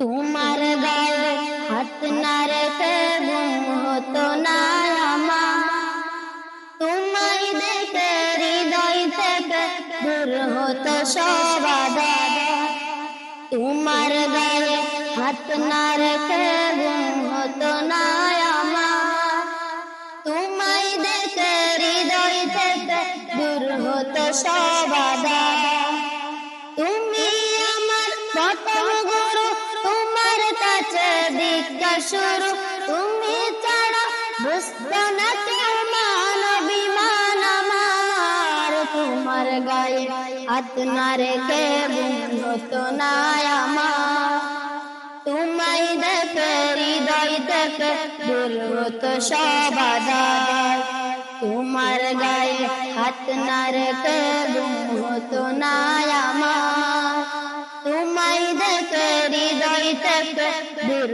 তোমার গায়ে হাত না রেখে ঘুম হতো না আমার তোমায় দেখে হৃদয় থেকে দূর হতো সবাদা তোমার গায়ে হাত না রেখে ঘুম হতো না আমার তোমায় দেখে হৃদয় থেকে দূর হতো সবাদা না কেউ মান আমার তোমার গায়ে হাত না রেখে হতো না আমার তোমায় দেখে হৃদয় থেকে দূর হতো সবাদার তোমার গায়ে হাত না রেখে না আমার দেখে হৃদয় থেকে দূর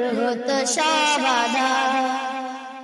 সবাদার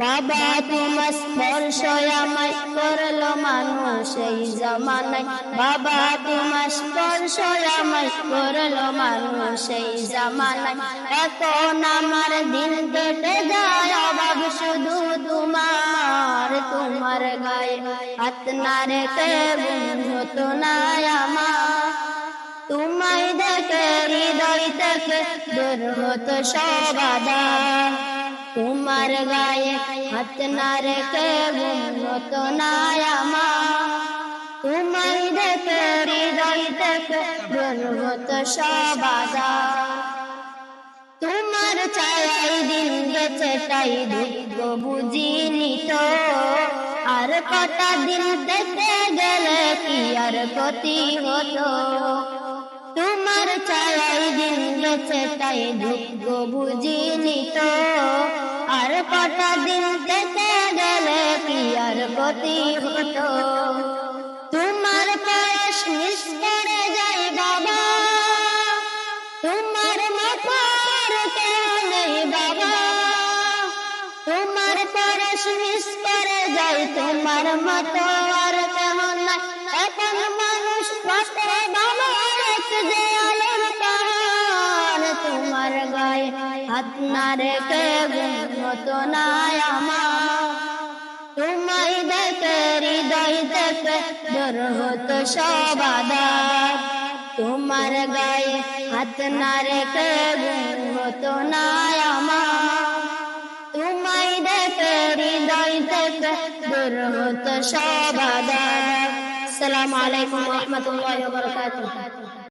বাবা তোমার স্পর্শ আমায় করল মানুষ এই জামানায়। বাবা তোমার স্পর্শ আমায় করল মানুষ এই জামানায়। এখন আমার দিন কেটে যায় অভাব শুধু তোমার। তোমার গায়ে হাত না রেখে তো না আমার। তোমার গায়ে হাত না রেখে হতো না তোমায় দেখে হৃদয় থেকে দূর হতো সবাদা। তোমার চাই দিন গেছে তাই দুঃখ বুঝিনি তো আর কটা দিন দেখতে গেলে কি আর ক্ষতি হতো? তোমার চাই দিন গেছে তাই দুঃখ বুঝিনি তো। আর কটা দিন দেখতে গেলে কি আর ক্ষতি হতো? তোমার মিস করে যায় বাবা। তোমার মাথার কেউ নেই বাবা। তোমার পরশ মিস করে যায় তোমার মতো না রেখে মতো না আমার? দেখে হৃদয় থেকে দূর হতো সবাদার তোমার গায়ে হাত না রেখে হতো না আমার। দেখে হৃদয় আসসালামু আলাইকুম